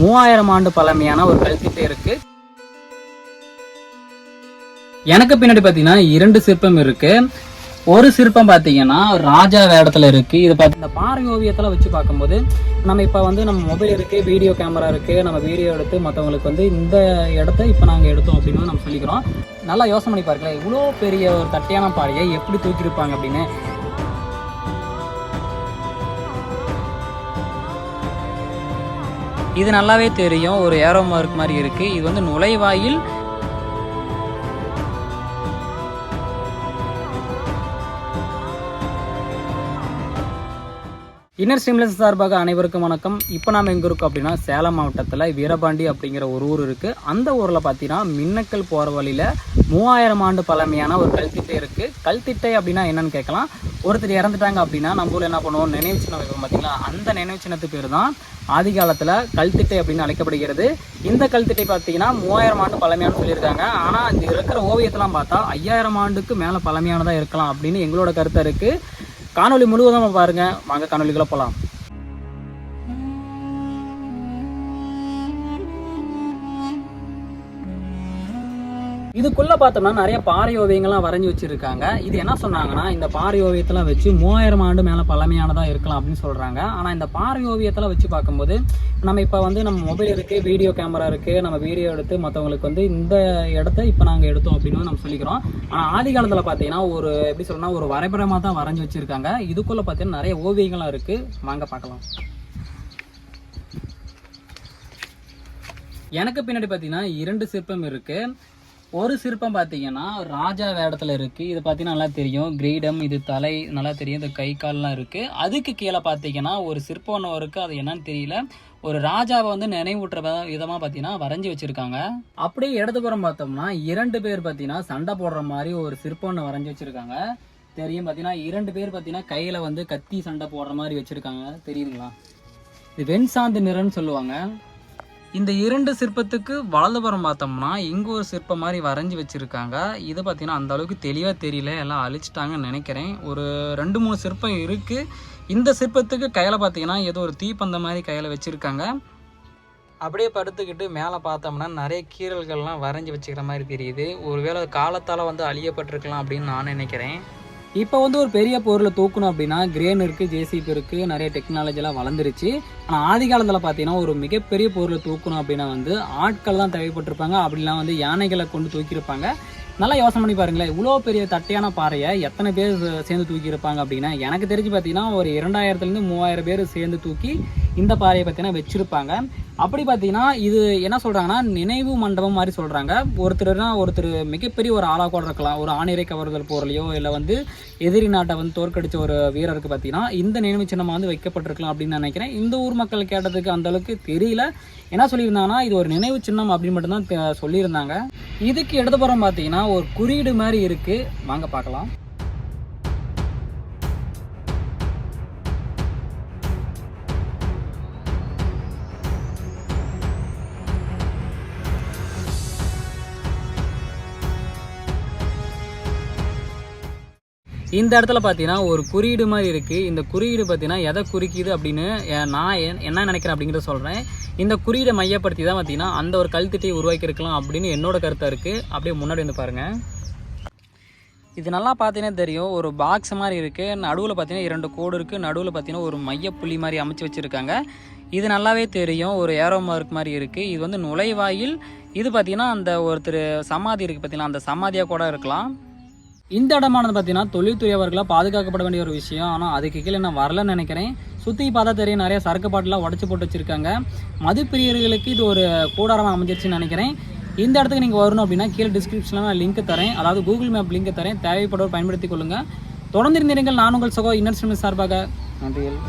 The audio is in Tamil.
மூவாயிரம் ஆண்டு பழமையான ஒரு கல்திட்டை இருக்கு. எனக்கு பின்னாடி பார்த்தீங்கன்னா இரண்டு சிற்பம் இருக்கு. ஒரு சிற்பம் பார்த்தீங்கன்னா ராஜா வேடத்துல இருக்கு. இது பார்த்து இந்த பாறை ஓவியத்தில் வச்சு பார்க்கும்போது நம்ம இப்போ வந்து நம்ம மொபைல் இருக்கு வீடியோ கேமரா இருக்கு நம்ம வீடியோ எடுத்து மற்றவங்களுக்கு வந்து இந்த இடத்த இப்போ நாங்கள் எடுத்தோம் அப்படின்னு நம்ம சொல்லிக்கிறோம். நல்லா யோசனை பண்ணி பாருங்களேன் இவ்வளோ பெரிய ஒரு தட்டையான பாறையை எப்படி தூக்கியிருப்பாங்க அப்படின்னு. இது நல்லாவே தெரியும். ஒரு ஏரோ மார்க் மாதிரி இருக்கு. இது வந்து நுழைவாயில் இன்னர் ஸ்ட்ரீம்லெஸ் சார்பாக அனைவருக்கும் வணக்கம். இப்போ நாம் எங்கே இருக்கோம் அப்படின்னா சேலம் மாவட்டத்தில் வீரபாண்டி அப்படிங்கிற ஒரு ஊர் இருக்குது அந்த ஊரில் பார்த்தீங்கன்னா மின்னக்கல் போகிற வழியில் மூவாயிரம் ஆண்டு பழமையான ஒரு கல்திட்டை இருக்குது கல்திட்டை அப்படின்னா என்னன்னு கேட்கலாம். ஒருத்தர் இறந்துட்டாங்க அப்படின்னா நம்ம ஊரில் என்ன பண்ணுவோம்? நினைவு சின்னம் வைப்போம் பார்த்தீங்களா அந்த நினைவு சின்னத்து பேர் தான் ஆதி காலத்தில் கல்திட்டை அப்படின்னு அழைக்கப்படுகிறது. இந்த கல்திட்டை பார்த்தீங்கன்னா மூவாயிரம் ஆண்டு பழமையானு சொல்லியிருக்காங்க. ஆனால் இந்த இருக்கிற ஓவியத்தெல்லாம் பார்த்தா ஐயாயிரம் ஆண்டுக்கு மேலே பழமையானதாக இருக்கலாம் அப்படின்னு எங்களோட கருத்தை இருக்குது காணொலி முழுவதும் பாருங்க. வாங்க காணொளிக்குள்ள போகலாம் இதுக்குள்ளே பார்த்தோம்னா நிறைய பாறை ஓவியங்கள்லாம் வரைஞ்சி வச்சுருக்காங்க. இது என்ன சொன்னாங்கன்னா இந்த பாறை ஓவியத்தெல்லாம் வச்சு மூவாயிரம் ஆண்டு மேலே பழமையானதாக இருக்கலாம் அப்படின்னு சொல்கிறாங்க ஆனால் இந்த பாறை ஓவியத்தெல்லாம் வச்சு பார்க்கும்போது நம்ம இப்போ வந்து நம்ம மொபைல் இருக்குது வீடியோ கேமரா இருக்குது நம்ம வீடியோ எடுத்து மற்றவங்களுக்கு வந்து இந்த இடத்த இப்போ நாங்கள் எடுத்தோம் அப்படின்னு நம்ம சொல்லிக்கிறோம். ஆனால் ஆதி காலத்தில் பார்த்தீங்கன்னா ஒரு எப்படி சொல்லணும்னா ஒரு வரைபடமாக தான் வரைஞ்சி வச்சுருக்காங்க. இதுக்குள்ளே பார்த்தீங்கன்னா நிறைய ஓவியங்கள்லாம் இருக்குது வாங்க பார்க்கலாம். எனக்கு பின்னாடி பார்த்தீங்கன்னா இரண்டு சிற்பம் இருக்குது ஒரு சிற்பம் பார்த்தீங்கன்னா ராஜா வேடத்தில் இருக்குது இது பார்த்தீங்கன்னா நல்லா தெரியும். கிரீடம் இது தலை நல்லா தெரியும். இந்த கை கால்லாம் இருக்குது அதுக்கு கீழே பார்த்தீங்கன்னா ஒரு சிற்பம் ஒன்று இருக்குது அது என்னன்னு தெரியல. ஒரு ராஜாவை வந்து நினைவூட்டுற விதமாக பார்த்தீங்கன்னா வரைஞ்சி வச்சிருக்காங்க. அப்படியே இடதுபுறம் பார்த்தோம்னா இரண்டு பேர் பார்த்தீங்கன்னா சண்டை போடுற மாதிரி ஒரு சிற்பம் ஒன்று வரைஞ்சி வச்சுருக்காங்க. தெரியும் பார்த்தீங்கன்னா இரண்டு பேர் பார்த்தீங்கன்னா கையில் வந்து கத்தி சண்டை போடுற மாதிரி வச்சுருக்காங்க. தெரியுதுங்களா? இது வெண்சாந்து நிறம்னு சொல்லுவாங்க. இந்த இரண்டு சிற்பத்துக்கு வலதுபுறம் பார்த்தோம்னா இங்க ஒரு சிற்பம் மாதிரி வரைஞ்சி வச்சுருக்காங்க. இது பார்த்தீங்கன்னா அந்த அளவுக்கு தெளிவாக தெரியல. எல்லாம் அழிச்சிட்டாங்கன்னு நினைக்கிறேன். ஒரு ரெண்டு மூணு சிற்பம் இருக்குது இந்த சிற்பத்துக்கு கையில் பார்த்தீங்கன்னா ஏதோ ஒரு தீப்பந்த மாதிரி கையில் வச்சுருக்காங்க. அப்படியே படுத்துக்கிட்டு மேலே பார்த்தோம்னா நிறைய கீறல்கள்லாம் வரைஞ்சி வச்சுக்கிற மாதிரி தெரியுது. ஒருவேளை காலத்தால் வந்து அழியப்பட்டிருக்கலாம் அப்படின்னு நான் நினைக்கிறேன். இப்போ வந்து ஒரு பெரிய பொருளை தூக்கணும் அப்படின்னா கிரேன் இருக்குது ஜேசிபி இருக்குது நிறைய டெக்னாலஜிலாம் வளர்ந்துருச்சு. ஆனால் ஆதி காலத்தில் பார்த்தீங்கன்னா ஒரு மிகப்பெரிய பொருளை தூக்கணும் அப்படின்னா வந்து ஆட்கள் தான் தேவைப்பட்டிருப்பாங்க. அப்படிலாம் வந்து யானைகளை கொண்டு தூக்கியிருப்பாங்க. நல்லா யோசனை பண்ணி பாருங்களேன். இவ்வளோ பெரிய தட்டையான பாறையை எத்தனை பேர் சேர்ந்து தூக்கியிருப்பாங்க அப்படின்னா எனக்கு தெரிஞ்சு பார்த்தீங்கன்னா ஒரு இரண்டாயிரத்துலேருந்து மூவாயிரம் பேர் சேர்ந்து தூக்கி இந்த பாறையை பார்த்தீங்கன்னா வச்சுருப்பாங்க. அப்படி பார்த்தீங்கன்னா இது என்ன சொல்கிறாங்கன்னா நினைவு மண்டபம் மாதிரி சொல்கிறாங்க ஒருத்தர்னா ஒருத்தர் மிகப்பெரிய ஒரு ஆளாக கூட இருக்கலாம். ஒரு ஆணிரை கவர்தல் போர்லையோ இல்லை வந்து எதிரி நாட்டை வந்து தோற்கடித்த ஒரு வீரருக்கு பார்த்தீங்கன்னா இந்த நினைவு சின்னமாக வந்து வைக்கப்பட்டிருக்கலாம் அப்படின்னு நினைக்கிறேன். இந்த ஊர் மக்கள் கேட்டதுக்கு அந்தளவுக்கு தெரியல. என்ன சொல்லியிருந்தாங்கன்னா இது ஒரு நினைவு சின்னம் அப்படின்னு மட்டும்தான் சொல்லியிருந்தாங்க. இதுக்கு இடதுபுறம் பார்த்தீங்கன்னா ஒரு குறியீடு மாதிரி இருக்குது வாங்க பார்க்கலாம். இந்த இடத்துல பார்த்தீங்கன்னா ஒரு குறியீடு மாதிரி இருக்குது இந்த குறியீடு பார்த்தீங்கன்னா எதை குறிக்குது அப்படின்னு நான் என்- என்ன நினைக்கிறேன் அப்படிங்கிறத சொல்கிறேன் இந்த குறியீடை மையப்படுத்தி தான் பார்த்தீங்கன்னா அந்த ஒரு கல்திட்டையை உருவாக்கியிருக்கலாம் அப்படின்னு என்னோட கருத்தாக இருக்குது அப்படியே முன்னாடி வந்து பாருங்கள் இது நல்லா பார்த்தீங்கன்னா தெரியும். ஒரு பாக்ஸ் மாதிரி இருக்குது நடுவில் பார்த்தீங்கன்னா இரண்டு கோடு இருக்குது நடுவில் பார்த்தீங்கன்னா ஒரு மையப்புள்ளி மாதிரி அமைச்சு வச்சுருக்காங்க. இது நல்லாவே தெரியும். ஒரு ஏரோ மார்க் மாதிரி இருக்குது இது வந்து நுழைவாயில். இது பார்த்தீங்கன்னா அந்த ஒருத்தர் சமாதி இருக்குது பார்த்தீங்கன்னா அந்த சமாதியாக கூட இருக்கலாம். இந்த இடமானது பார்த்தீங்கன்னா தொழில்துறையவர்களாக பாதுகாக்கப்பட வேண்டிய ஒரு விஷயம். ஆனால் அதுக்கு கீழே நான் வரலன்னு நினைக்கிறேன். சுற்றி பார்த்தா தெரியும் நிறைய சரக்கு பாட்டெலாம் உடச்சி போட்டு வச்சுருக்காங்க. மதுப்பிரியர்களுக்கு இது ஒரு கூடாரமாக அமைஞ்சிருச்சுன்னு நினைக்கிறேன். இந்த இடத்துக்கு நீங்கள் வரணும் அப்படின்னா கீழே டிஸ்கிரிப்ஷனில் நான் லிங்க் தரேன். அதாவது கூகுள் மேப் லிங்க் தரேன். தேவைப்படுவோர் பயன்படுத்திக் கொள்ளுங்கள் தொடர்ந்து இருந்தீர்கள் நான் உங்கள் சகோ இன்னர் சார்பாக. நன்றிகள்.